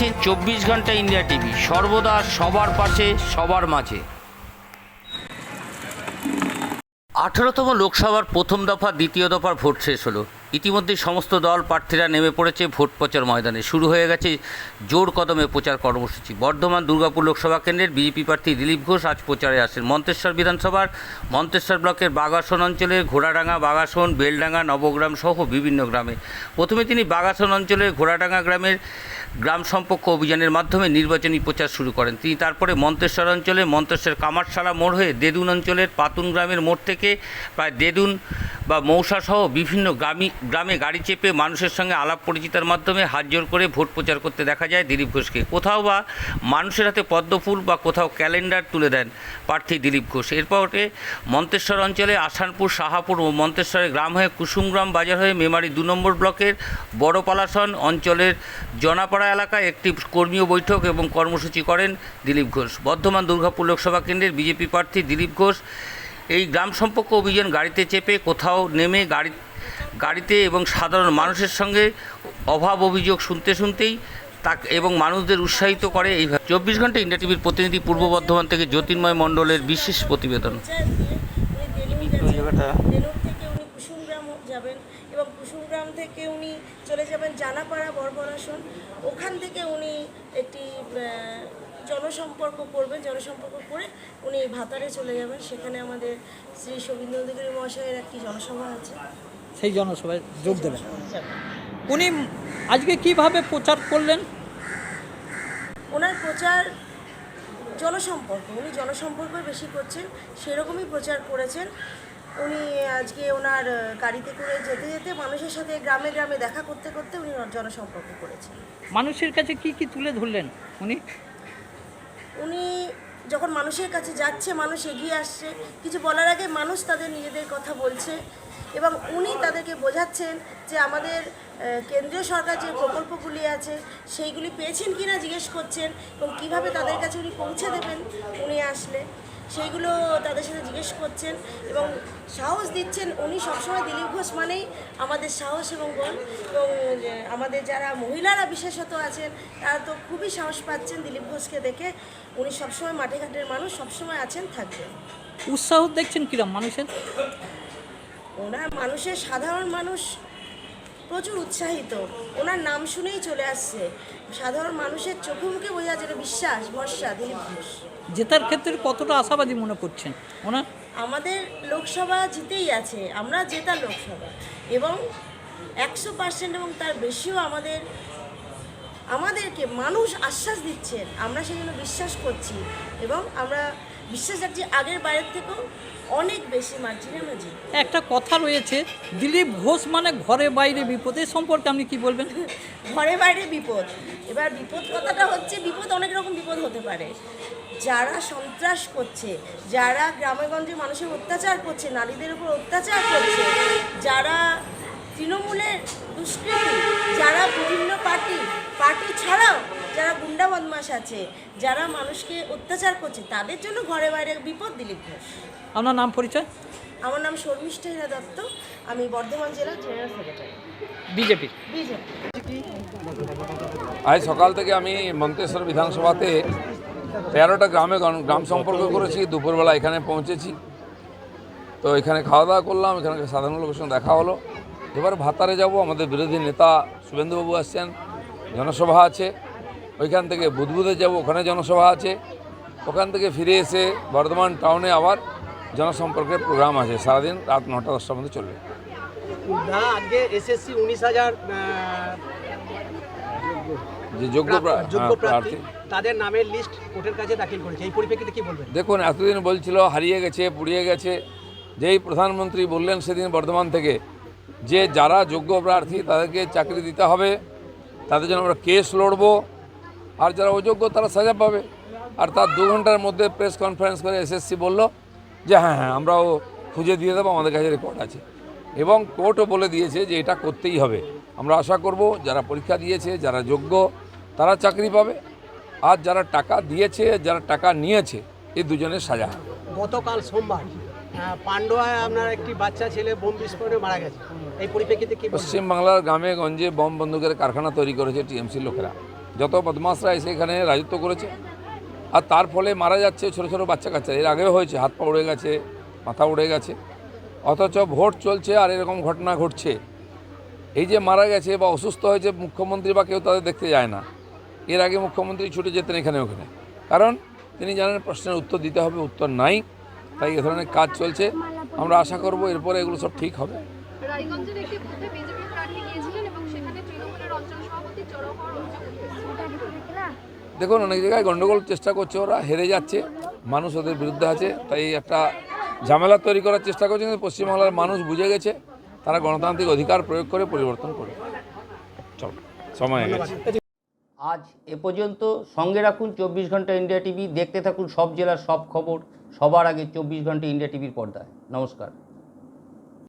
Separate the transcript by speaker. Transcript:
Speaker 1: দেখছেন চব্বিশ ঘণ্টা ইন্ডিয়া টিভি। সর্বদা সবার পাশে, সবার মাঝে। আঠারোতম লোকসভার প্রথম দফা, দ্বিতীয় দফার ভোট শেষ হলো। ইতিমধ্যে সমস্ত দল প্রার্থীরা নেমে পড়েছে ভোট প্রচার ময়দানে। শুরু হয়ে গেছে জোর কদমে প্রচার কর্মসূচি। বর্ধমান দুর্গাপুর লোকসভা কেন্দ্রের বিজেপি প্রার্থী দিলীপ ঘোষ আজ প্রচারে আসেন। মন্তেশ্বর বিধানসভার মন্তেশ্বর ব্লকের বাগাসন অঞ্চলের ঘোড়াডাঙ্গা, বাগাসন, বেলডাঙ্গা, নবগ্রাম সহ বিভিন্ন গ্রামে। প্রথমে তিনি বাগাসন অঞ্চলের ঘোড়াডাঙ্গা গ্রামের গ্রাম সম্পর্ক অভিযানের মাধ্যমে নির্বাচনী প্রচার শুরু করেন। তিনি তারপরে মন্তেশ্বর অঞ্চলে মন্তেশ্বর কামারশালা মোড় হয়ে দেদুন অঞ্চলের পাতুন গ্রামের মোড় থেকে প্রায় দেদুন বা মৌসা সহ বিভিন্ন গ্রামী, গ্রামে গাড়ি চেপে মানুষের সঙ্গে আলাপ পরিচিতার মাধ্যমে হাত জোর করে ভোট প্রচার করতে দেখা যায় দিলীপ ঘোষকে। কোথাও বা মানুষের হাতে পদ্মফুল বা কোথাও ক্যালেন্ডার তুলে দেন প্রার্থী দিলীপ ঘোষ। এরপরে মন্তেশ্বর অঞ্চলে আসানপুর, শাহাপুর ও মন্তেশ্বরের গ্রাম হয়ে কুসুমগ্রাম বাজার হয়ে মেমারি দু নম্বর ব্লকের বড়পালাসন অঞ্চলের জনাপাড়া এলাকায় একটি কর্মীয় বৈঠক এবং কর্মসূচি করেন দিলীপ ঘোষ। বর্ধমান দুর্গাপুর লোকসভা কেন্দ্রের বিজেপি প্রার্থী দিলীপ ঘোষ এই গ্রাম সম্পর্ক অভিযান গাড়িতে চেপে কোথাও নেমে গাড়ি গাড়িতে এবং সাধারণ মানুষের সঙ্গে অভাব অভিযোগ শুনতে শুনতেই তাক এবং মানুষদের উৎসাহিত করে এইভাবে চব্বিশ ঘণ্টা ইন্ডিয়া টিভির প্রতিনিধি পূর্ব বর্ধমান থেকে জ্যোতির্ময় মণ্ডলের বিশেষ প্রতিবেদন।
Speaker 2: যাবেন এবং কুসুমগ্রাম থেকে উনি চলে যাবেন জানাপাড়া বরবরাসন ওখান থেকে উনি একটি জনসম্পর্ক করবেন জনসম্পর্ক করে ভাতারে চলে যাবেন। সেখানে আমাদের শ্রী শোভীন্দ্র অধিকারী মহাশয়ের একটি জনসভা আছে।
Speaker 3: সেই জনসভায় যোগ দেবেন। উনি আজকে কীভাবে প্রচার করলেন?
Speaker 2: ওনার প্রচার জনসম্পর্ক উনি জনসম্পর্ক বেশি করছেন সেরকমই প্রচার করেছেন। উনি আজকে ওনার গাড়িতে করে যেতে যেতে মানুষের সাথে গ্রামে গ্রামে দেখা করতে করতে উনি জনসম্পর্ক করেছেন।
Speaker 3: মানুষের কাছে কি কি তুলে ধরলেন উনি?
Speaker 2: উনি যখন মানুষের কাছে যাচ্ছে, মানুষ এগিয়ে আসছে, কিছু বলার আগে মানুষ তাদের নিজেদের কথা বলছে এবং উনি তাদেরকে বোঝাচ্ছেন যে আমাদের কেন্দ্রীয় সরকার যে প্রকল্পগুলি আছে, সেইগুলি পেয়েছেন কিনা জিজ্ঞেস করছেন এবং কীভাবে তাদের কাছে উনি পৌঁছে দেবেন, উনি আসলে। সেইগুলো তাদের সাথে জিজ্ঞেস করছেন এবং সাহস দিচ্ছেন। উনি সবসময় দিলীপ ঘোষ মানেই আমাদের সাহস এবং বল। এবং আমাদের যারা মহিলারা বিশেষত আছেন তারা তো খুবই সাহস পাচ্ছেন দিলীপ ঘোষকে দেখে। উনি সবসময় মাঠে ঘাটের মানুষ সবসময় আছেন থাকবেন।
Speaker 3: উৎসাহ দেখছেন কিরম মানুষের?
Speaker 2: ওনার মানুষের সাধারণ মানুষ প্রচুর উৎসাহিত। ওনার নাম শুনেই চলে আসছে। সাধারণ মানুষের চোখে মুখে বোঝা যেটা বিশ্বাস ভরসা দিলীপ ঘোষ
Speaker 3: জেতার ক্ষেত্রে কতটা আশাবাদী মনে করছেন? ওনার?
Speaker 2: আমাদের লোকসভা জিতেই আছে আমরা জেতা লোকসভা। এবং একশো পার্সেন্ট এবং তার বেশিও আমাদের আমাদেরকে মানুষ আশ্বাস দিচ্ছেন। আমরা জন্য বিশ্বাস করছি এবং আমরা বিশ্বাস রাখছি আগের বাইরের থেকেও অনেক বেশি মার্জিনে আমরা জিতব।
Speaker 3: একটা কথা রয়েছে দিলীপ ঘোষ মানে ঘরে বাইরে বিপদ এ সম্পর্কে আপনি কি বলবেন?
Speaker 2: ঘরে বাইরে বিপদ। এবার বিপদ কথাটা হচ্ছে অনেক রকম বিপদ হতে পারে। যারা সন্ত্রাস করছে, যারা গ্রামেগঞ্জে মানুষের অত্যাচার করছে, নারীদের উপর অত্যাচার করছে, যারা তৃণমূলের দুষ্কৃতি, যারা বিভিন্ন পার্টি পার্টি ছাড়াও যারা গুন্ডা বদমাস আছে যারা মানুষকে অত্যাচার করছে তাদের জন্য ঘরে বাইরে বিপদ দিলীপ ঘোষ।
Speaker 3: আপনার নাম পরিচয়?
Speaker 2: আমার নাম শর্মিষ্ঠা হীরা দত্ত। আমি বর্ধমান জেলার জেনারেল সেক্রেটারি। বিজেপি?
Speaker 4: আজ সকাল থেকে আমি মন্তেশ্বর বিধানসভাতে তেরোটা গ্রামে গ্রাম- গ্রাম সম্পর্ক করেছি দুপুরবেলা এখানে পৌঁছেছি। তো এখানে খাওয়া দাওয়া করলাম এখানে সাধারণ লোকের সঙ্গে দেখা হলো। এবার ভাতারে যাব আমাদের বিরোধী নেতা শুভেন্দুবাবু আসছেন জনসভা আছে। ওইখান থেকে বুধবুধে যাব ওখানে জনসভা আছে। ওখান থেকে ফিরে এসে বর্ধমান টাউনে আবার জনসম্পর্কের প্রোগ্রাম আছে। সারাদিন রাত নটা দশটার মধ্যে চলবে।
Speaker 5: না আজকে এসএসসি উনিশ হাজার
Speaker 4: যে যোগ্য হ্যাঁ,
Speaker 5: প্রার্থী তাদের নামের লিস্ট কোর্টের কাছে দাখিল করেছে। এই পরিপ্রেক্ষিতে কি বলবেন?
Speaker 4: দেখুন এতদিন বলছিল হারিয়ে গেছে পুড়িয়ে গেছে। যেই প্রধানমন্ত্রী বললেন সেদিন বর্ধমান থেকে যে যারা যোগ্য প্রার্থী তাদেরকে চাকরি দিতে হবে। তাদের জন্য আমরা কেস লড়বো। আর যারা অযোগ্য তারা সাজা পাবে। আর তার দু ঘণ্টার মধ্যে প্রেস কনফারেন্স করে এসএসসি বলল যে হ্যাঁ হ্যাঁ আমরাও খুঁজে দিয়ে দেবো আমাদের কাছে রেকর্ড আছে। এবং কোর্টও বলে দিয়েছে যে এটা করতেই হবে। আমরা আশা করব যারা পরীক্ষা দিয়েছে যারা যোগ্য তারা চাকরি পাবে। আর যারা টাকা দিয়েছে যারা টাকা নিয়েছে এই দুজনের সাজা হবে।
Speaker 5: গতকাল সোমবার পান্ডুয়ায় আপনার একটি বাচ্চা ছেলে বোম বিস্ফোরণে মারা গেছে। এই পরিপ্রেক্ষিতে কি
Speaker 4: পশ্চিমবাংলার গ্রামে গঞ্জে বম বন্দুকের কারখানা তৈরি করেছে টিএমসি লোকেরা। যত বদমাসরা এসে এখানে রাজত্ব করেছে, আর তার ফলে মারা যাচ্ছে ছোটো ছোটো বাচ্চা কাচ্চা। এর আগেও হয়েছে, হাত পা উড়ে গেছে, মাথা উড়ে গেছে। অথচ ভোট চলছে আর এরকম ঘটনা ঘটছে। এই যে মারা গেছে বা অসুস্থ হয়েছে মুখ্যমন্ত্রী বা কেউ তাদের দেখতে যায় না। এর আগে মুখ্যমন্ত্রী ছুটে যেতেন এখানে ওখানে। কারণ তিনি জানেন প্রশ্নের উত্তর দিতে হবে, উত্তর নাই। তাই এ ধরনের কাজ চলছে। আমরা আশা করব এরপরে এগুলো সব ঠিক হবে।
Speaker 6: রায়গঞ্জের একটি বুথে বিজেপি প্রার্থী গিয়েছিলেন এবং সেখানে তৃণমূলের অঞ্চল সভাপতি চড়াও হওয়ার অভিযোগ উঠেছে
Speaker 4: দেখুন, অনেক জায়গায় গণ্ডগোল চেষ্টা করছে ওরা, হেরে যাচ্ছে, মানুষ ওদের বিরুদ্ধে আছে, তাই একটা ঝামেলা তৈরি করার চেষ্টা করছে, কিন্তু পশ্চিমবাংলার মানুষ বুঝে গেছে, তারা গণতান্ত্রিক অধিকার প্রয়োগ করে পরিবর্তন করে চল, সময় গেছে।
Speaker 7: আজ এ পর্যন্ত সঙ্গে রাখুন চব্বিশ ঘণ্টা ইন্ডিয়া টিভি, দেখতে থাকুন সব জেলার সব খবর, সবার আগে চব্বিশ ঘণ্টা ইন্ডিয়া টিভির পর্দায়। নমস্কার।